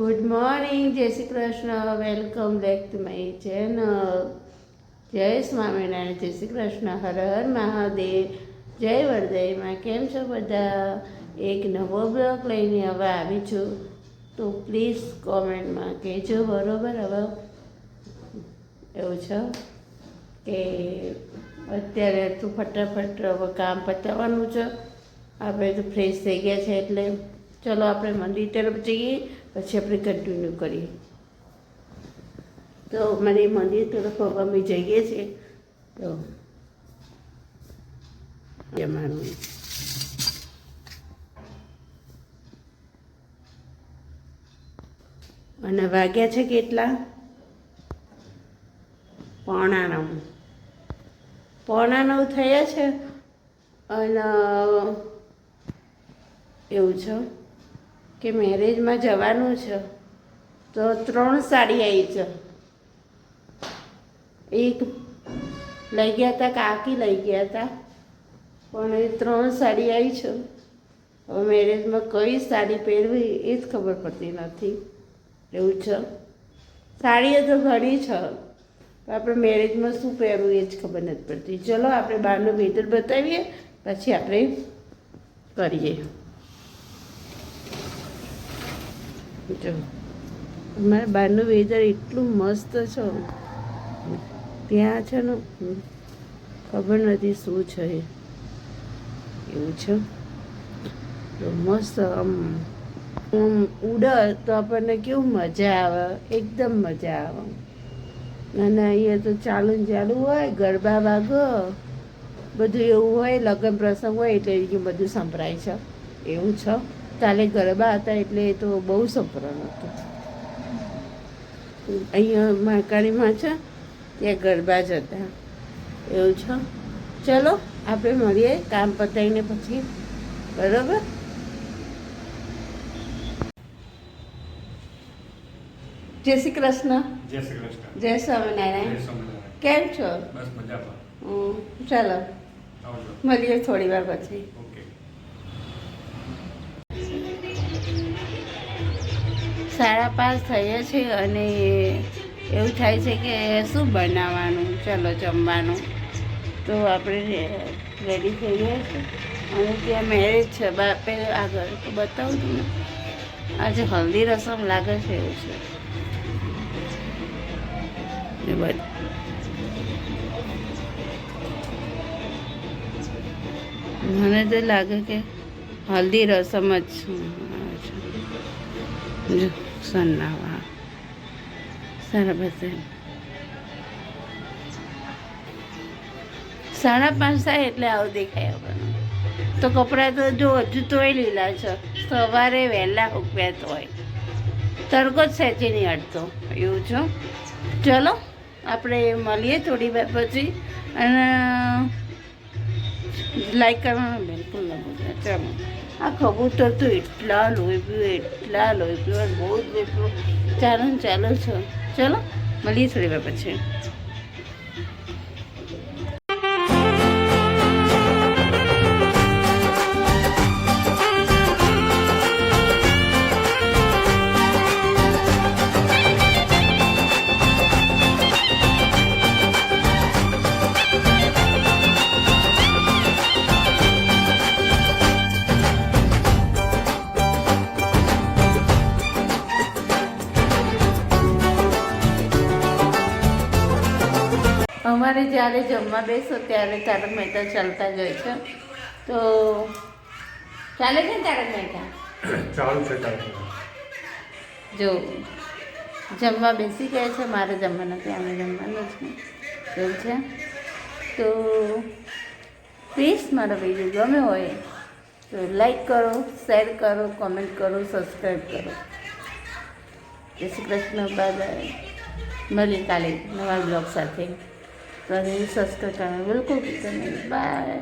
Good morning જય Shri Krishna. Welcome back to my channel જય સ્વામિનારાયણ, જય શ્રી કૃષ્ણ. હર હર મહાદેવ. જય વરદયમાં. કેમ છો બધા? એક નવો બ્લોગ લઈને હવે આવી છું. તો પ્લીઝ કોમેન્ટમાં કહેજો બરોબર હવે. એવું છે? કે અત્યારે તું ફટાફટ હવે કામ પતાવવાનું છે. આપણે તો ફ્રેશ થઈ ગયા છે એટલે ચલો આપણે મંદિર તરફ જઈએ, પછી આપણે કન્ટિન્યુ કરીએ. તો મને મંદિર તરફ અમે જઈએ છીએ. તો જમાનું અને વાગ્યા છે કેટલા? પોણા નવ. પોણા નવ થયા છે. અને એવું છે. કે મેરેજમાં જવાનું છે, તો ત્રણ સાડી આવી છે. એક લઈ ગયા હતા કાકી લઈ ગયા હતા પણ એ ત્રણ સાડી આવી છે. હવે મેરેજમાં કઈ સાડી પહેરવી એ જ ખબર પડતી નથી. એવું છે. સાડીઓ તો ઘણી છે આપણે મેરેજમાં શું પહેરવું એ જ ખબર નથી પડતી. ચલો, આપણે બહારનું વેધર બતાવીએ, પછી આપણે કરીએ. જો અમારે બહારનું વેધર એટલું મસ્ત છે. ત્યાં છે ને ખબર નથી શું છે. એવું છે. મસ્ત આમ ઉડે તો આપણને કેવું મજા આવે, એકદમ મજા આવે. અને અહીંયા તો ચાલુ ને ચાલુ હોય, ગરબા વાગો, બધું એવું હોય, લગ્ન પ્રસંગ હોય એટલે એ બધું સંભળાય છે. એવું છે. કાલે ગરબા હતા એટલે એ તો બહુ સફરણ હતું. અહીંયા મહાકાળીમાં છે ત્યાં ગરબા જ હતા. એવું છે? ચલો આપણે મળીએ કામ પતાવીને પછી. બરાબર? જય શ્રી કૃષ્ણ. જય શ્રી કૃષ્ણ. જય જય સ્વામિનારાયણ. કેમ છો? બસ મજામાં. ચાલો. મળીએ થોડી વાર પછી. ઓકે. સાડા પાંચ થયા છે અને એવું થાય છે કે શું બનાવવાનું, ચલો જમવાનું. તો આપણે રેડી થઈ ગયા છે અને ત્યાં મેરેજ છે. બાપે આગળ તો બતાવું તમને. આજે હલ્દી રસમ લાગે છે એવું છે. મને તો લાગે કે હલ્દી રસમ જ છું. જો સન્નાવા સારા બધા સાડા પાંચ થાય એટલે આવું દેખાય આપણને. તો કપડાં તો જો હજુ તોય લીલા છે. સવારે વહેલા ઉગ્યા તો હોય તડકો જ સેચી નહીં અડતો એવું છે. ચલો, આપણે મળીએ થોડી વાર પછી. અને લાઈક કરવાનું બિલકુલ ન ભૂલતા. ચાલો. આ કબૂતર તો એટલા લોહી એટલા લોહી પીવું બહુ જ લોહી પીવું ચાલો ને ચાલો છો. ચલો, મળીએ થોડી વાર પછી. અમારે જ્યારે જમવા બેસો ત્યારે તારક મહેતા ચાલતા જ હોય છે. તો ચાલે છે ને તારક મહેતા? ચાલુ છે જો જમવા બેસી ગયા છે મારે જમવાના ત્યાં અમે જમવાનું છે એવું છે? તો પ્લીઝ મારો વીડિયો ગમે હોય તો લાઈક કરો શેર કરો કોમેન્ટ કરો સબસ્ક્રાઈબ કરો. જય શ્રી કૃષ્ણ બાદ મળીએ કાલે નવા બ્લોગ સાથે. તો સબસ્ક્રાઈબ કરવાનું બિલકુલ ભૂલતા નહીં બાય